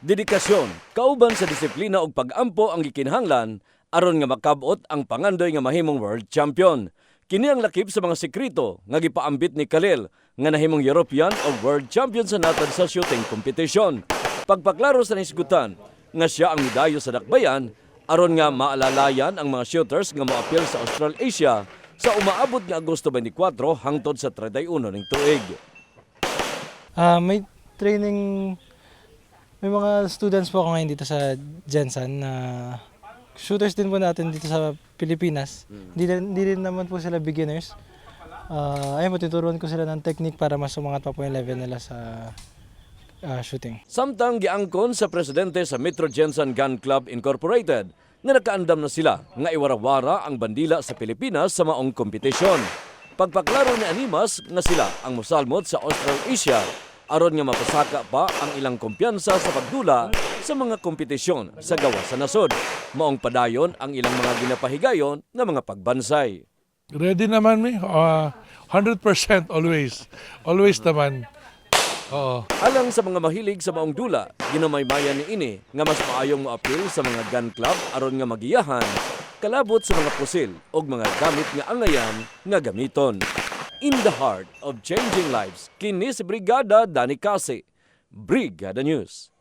Dedikasyon, kauban sa disiplina ug pag-ampo ang gikinahanglan aron nga makabot ang pangandoy nga mahimong world champion. Kini ang lakip sa mga sekreto nga gipaambit ni Khalil nga nahimong European o world champion sa natad sa shooting competition. Pagpaklaro sa nisgutan nga siya ang medayo sa dakbayan aron nga maalalayan ang mga shooters nga moapil sa Australasia sa umaabot nga Agosto 24 hangtod sa 31 ning tuig. Ah, may training may mga students po ako ngayon dito sa Jensen na shooters din po natin dito sa Pilipinas. Hindi din, hindi din naman po sila beginners. Ah, ayun po, tuturuan ko sila ng technique para mas umangat pa po yung level nila sa ah, shooting. Samtang giangkon sa presidente sa Metro Jensen Gun Club Incorporated nga nakaandam na sila nga iwarawara ang bandila sa Pilipinas sa maong kompetisyon. Pagpaklaro ni Animas nga sila ang mosalmot sa Australasia aron nga mapasaka pa ang ilang kumpiyansa sa pagdula sa mga kompetisyon sa gawa sa nasod. Maong padayon ang ilang mga ginapahigayon nga mga pagbansay. Ready naman mi. Ah, 100% always. Always naman. Oo. Alang sa mga mahilig sa maong dula, ginamaymayan ni ini nga mas maayong maapil sa mga gun club aron nga magiyahan, kalabot sa mga pusil o mga gamit nga angayan nga gamiton. In the heart of changing lives, kini si Brigada Dani Kasi, Brigada News.